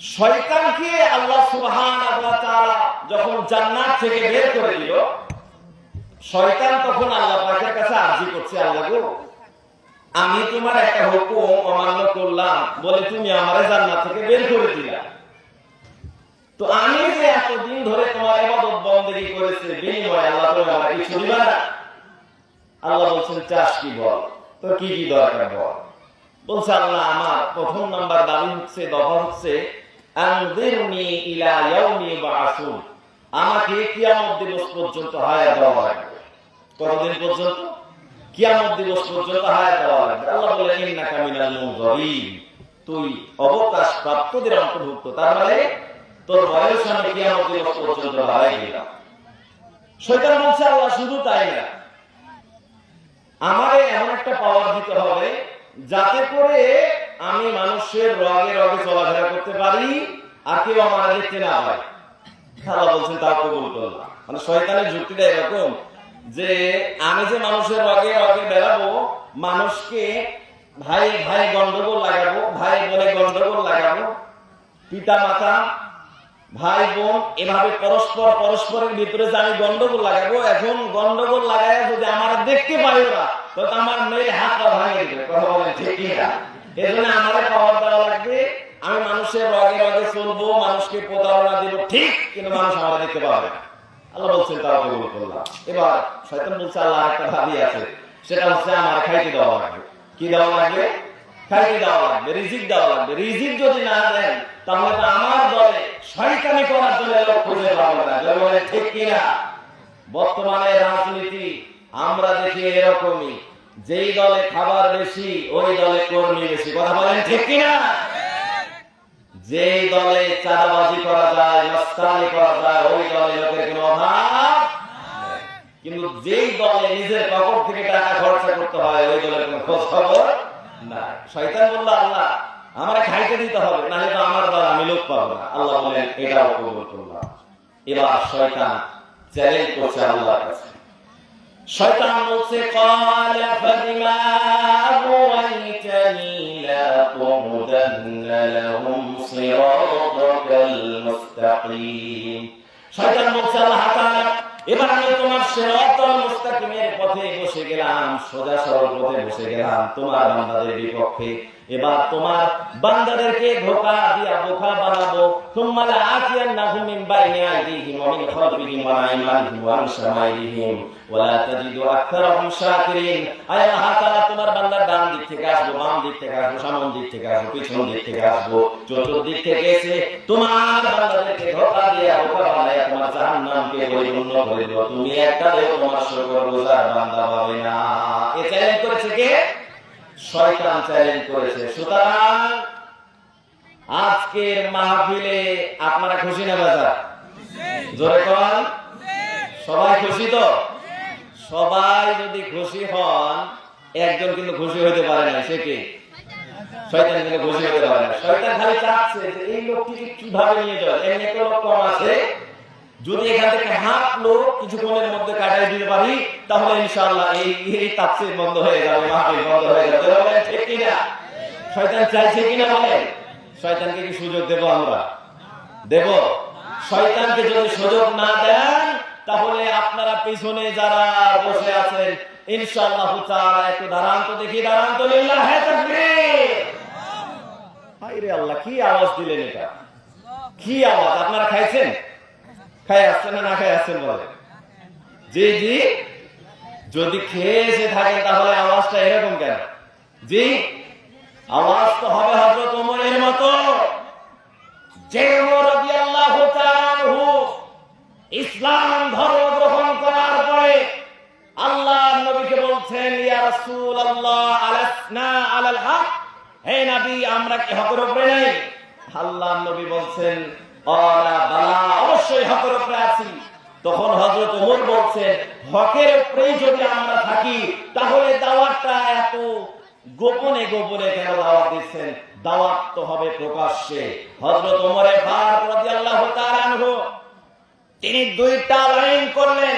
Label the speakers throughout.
Speaker 1: শয়তানকে আল্লাহ তাআলা যখন জান্নাত থেকে বের করে দিল, শয়তান তখন আল্লাহ পাকের কাছে আরজি করছে, আল্লাহ গো, আমি তোমার একটা হুকুম অমান্য করলাম, বলে তুমি আমারে জান্নাত থেকে বের করে দিলা। তো আমি যে এতদিন ধরে তোমার ইবাদত বন্দেগী করেছে আল্লাহ তুমি আমাকে কিছু দিবা না। আল্লাহ বলছেন চাষ কি বল? তোর কি কি দরকার বল? বলছে, আল্লাহ, আমার প্রথম নাম্বার দাবি হচ্ছে, দফা হচ্ছে ইলা ইয়াউমি বাআসুন আমাকে কিয়ামত দিবস পর্যন্ত হায়াত দেওয়া কতদিন পর্যন্ত? কিয়ামত দিবস পর্যন্ত হায়াত দেওয়া আল্লাহ বলে ইন্নাকা মিনাল তুই অবকাশ প্রাপ্তদের অন্তর্ভুক্ত। তার মানে তোর বয়স আমি কিয়ামত দিবস পর্যন্ত বাড়াই দিলাম শয়তান বলছে, আল্লাহ শুধু তাই না আমারে এমন একটা পাওয়ার দিতে হবে যাতে করে আমি মানুষের রগে রগে চলাফেরা করতে পারি আর কেউ আমার দেখতে না হয়। আল্লাহ বলছেন তা কবুল করলাম মানে শয়তানের যুক্তিটা এরকম যে আমি যে মানুষের রগে রগে বেড়াবো, মানুষকে ভাই ভাই গন্ডগোল লাগাবো, ভাই বোনে গন্ডগোল লাগাবো পিতা মাতা ভাই বোন, এভাবে পরস্পর পরস্পরের ভিতরে যে আমি গন্ডগোল লাগাবো, এখন গন্ডগোল লাগায় যদি আমার দেখতে পাই ওরা, তো আমার মেয়ের হাতটা ভাঙে দিবে। কথা বলেন ঠিক কিনা? লাগবে। আমি মানুষের রগে রগে চলবো, মানুষকে প্রতারণা ঠিক, কিন্তু মানুষ দেখতে পাবে কি লাগবে? লাগবে, রিজিক লাগবে। রিজিক যদি না তাহলে তো আমার দলে করার জন্য ঠিক বর্তমানে রাজনীতি, আমরা দেখি এরকমই। যেই দলে খাবার বেশি, ওই দলে কর্মী বেশি। কথা বলেন ঠিক কিনা? যেই দলে চাঁদাবাজি করা যায়, মস্তানি করা যায়, ওই দলে লোকের কোনো অভাব কিন্তু যেই দলে নিজের পকেট থেকে টাকা খরচা করতে হয়, ওই দলের কোনো খোঁজ খবর না শয়তান বলল, আল্লাহ, আমার খাইতে দিতে হবে না তো আমার দ্বারা আমি লোক পাবো না। আল্লাহ বলেন এটাও কবুল করলাম। এবার শয়তান চ্যালেঞ্জ করছে আল্লাহর কাছে। শয়তান বলছে ক্বালা ফাবিমা আগুয়াইতানি লা তুহদান্না লাহুম সিরাতাকাল মুস্তাকিম। শয়তান বলছে, আল্লাহ তাআলা, এবার আমি তোমার সিরাতাল মুস্তাকিমের পথে বসে গেলাম, সোজা সরল পথে বসে গেলাম, তোমার বান্দাদের বিপক্ষে। এবার তোমার বান্দাদেরকে ধোকা দিয়া বোকা বানাবো। থুম্মা লাআতিয়ান্নাহুম মিন বাইনি আইদিহিম খালফিহিম ওয়া ওয়া ওয়া তাজিদু শাকিরিন। তোমার বান্দার ডান দিক থেকে আসব, বাম দিক থেকে আসব, সামন দিক থেকে আসব, পিছন দিক থেকে আসব, চতুর্দিক থেকে এসে তোমার বান্দাদেরকে ধোকা দিয়া বোকা বানাইয়া তোমার জাহান্নামকে পরিপূর্ণ করে তুমি একটা দেও, তোমার শুকর বান্দা পাবে না। এ চ্যালেঞ্জ করেছে কে? শয়তান চ্যালেঞ্জ করেছে। সুতরাং আজকের মাহফিলে আপনারা খুশি না বাজার জোরে কন। সবাই খুশি তো? সবাই যদি খুশি হন, একজন কিন্তু খুশি হতে পারে না সে কে? শয়তান কিন্তু খুশি হতে পারে না। শয়তান খালি চাচ্ছে এই লোকটিকে কীভাবে নিয়ে যাবে এমনি একটা লোক কম আছে। যদি এখান থেকে হাত, লোক কিছুক্ষণের মধ্যে কাটাই দিতে পারি, তাহলে ইনশাআল্লাহ এই এই তাফসীর বন্ধ হয়ে যাবে, মাহফিল বন্ধ হয়ে যাবে। বলেন, ঠিক কিনা? শয়তান চাইছে কিনা বলেন? শয়তানকে কি সুযোগ দেব আমরা? দেব। শয়তানকে যদি সুযোগ না দেন, তাহলে আপনারা পিছনে যারা বসে আছেন, ইনশাআল্লাহ তাআলা একটু দাঁড়ান তো দেখি, দাঁড়ান তো লিল্লাহি তাকবীর। হায়রে আল্লাহ, কি আওয়াজ দিলেন এটা? কি আওয়াজ? আপনারা খাইছেন? খাই আসছেন না না খাই আসছেন বলে? জি জি। যদি খেয়ে এসে থাকেন তাহলে আওয়াজটা এরকম কেন? জি, আওয়াজ তো হবে হজরত ওমরের মতো। যে ইসলাম ধর্ম গ্রহণ করার পরে আল্লাহ নবীকে বলছেন, ইয়া রাসূলুল্লাহ, আলাসনা আলাল হক? হে নবী, আমরা কি হকের উপরে নেই? আল্লাহ নবী বলছেন অবশ্যই হকের উপরে আছি। তখন হযরত ওমর বলছেন, হকের উপরেই যদি আমরা থাকি, তাহলে দাওয়াতটা এত গোপনে গোপনে কেন দাওয়াত দিচ্ছেন? দাওয়াত তো হবে প্রকাশ্যে। তাআলা আনহু, তিনি দুইটা লাইন করলেন,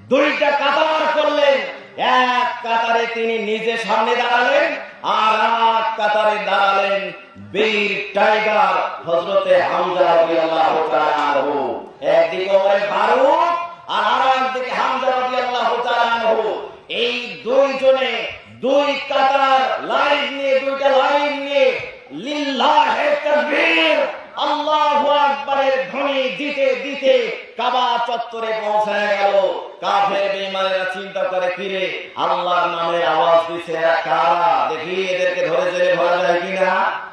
Speaker 1: দুইটা কাতার করলেন। এক কাতারে তিনি নিজে সামনে দাঁড়ালেন আর এক কাতারে দাঁড়ালেন বীর টাইগার হযরতে হামজা রাদিয়াল্লাহু তাআলা আনহু। একদিকে ওমর ফারুক আর আরেকদিকে হামজা রাদিয়াল্লাহু তাআলা আনহু। এই দুইজনে দুই কাতার লাইন নিয়ে, দুইটা লাইন নিয়ে লিল্লাহে তাকবীর, আল্লাহু আকবারের ধ্বনি দিতে দিতে কাবা চত্বরে পৌঁছায় গেল। কাফের বেঈমানেরা চিন্তা করে ফিরে আল্লাহর নামে আওয়াজ দিছে এরা কারা? দেখি এদেরকে ধরে জেলে ভরা যায় কিনা?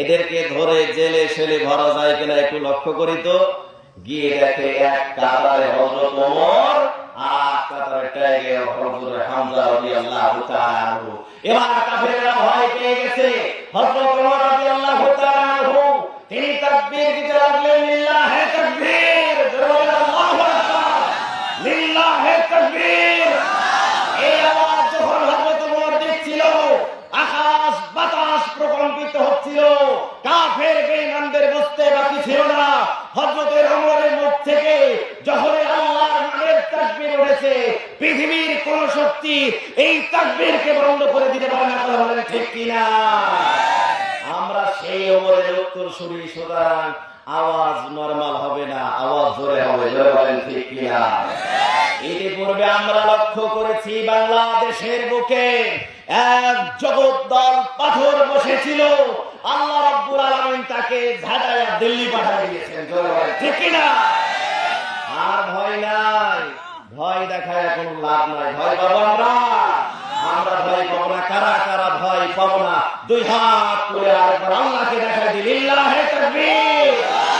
Speaker 1: এদেরকে ধরে জেলে সেলে ভরা যায় কিনা একটু লক্ষ্য করি তো। গিয়ে দেখে এক কাতারে হজরতমর আর কাতারে হামজা এবার কাফেররা ভয় পেয়ে গেছে। হযরত ওমর রাদিয়াল্লাহু তাআলা, তিনি তাকবীর দিতে লাগলেন লিল্লাহে তাকবীর জোরে বলেন আল্লাহু আকবার লিল্লাহে তাকবীর এই আওয়াজ যখন হযরত ওমর দিচ্ছিল আকাশ বাতাস প্রকম্পিত হচ্ছিল কাফের বেঈমানদের বুঝতে বাকি ছিল না হযরতের ওমরের মুখ থেকে যখন আল্লাহর নামের তাকবীর উঠেছে পৃথিবীর কোন শক্তি এই তাকবীরকে বন্ধ করে দিতে পারে না কথা বলেন ঠিক কিনা? আমরা সেই ওমরের উত্তর শুনি, সুতরাং আওয়াজ নরমাল হবে না, আওয়াজ জোরে হবে, জোরে বলেন ঠিক কিনা? ইতিপূর্বে আমরা লক্ষ্য করেছি, বাংলাদেশের বুকে এক জগৎ দল পাথর বসেছিল। আল্লাহ রাব্বুল আলামিন তাকে ঝাঁটাইয়া দিল্লি পাঠিয়ে দিয়েছেন ঠিক কিনা? আর ভয় নাই। ভয় দেখায় কোন লাভ নাই। ভয় পাবো আমরা? আমরা ভয় পাবো না। কারা কারা ভয় পাবো না? দুই হাত করে আল্লাহকে দেখায় দিল হে তাকবীর।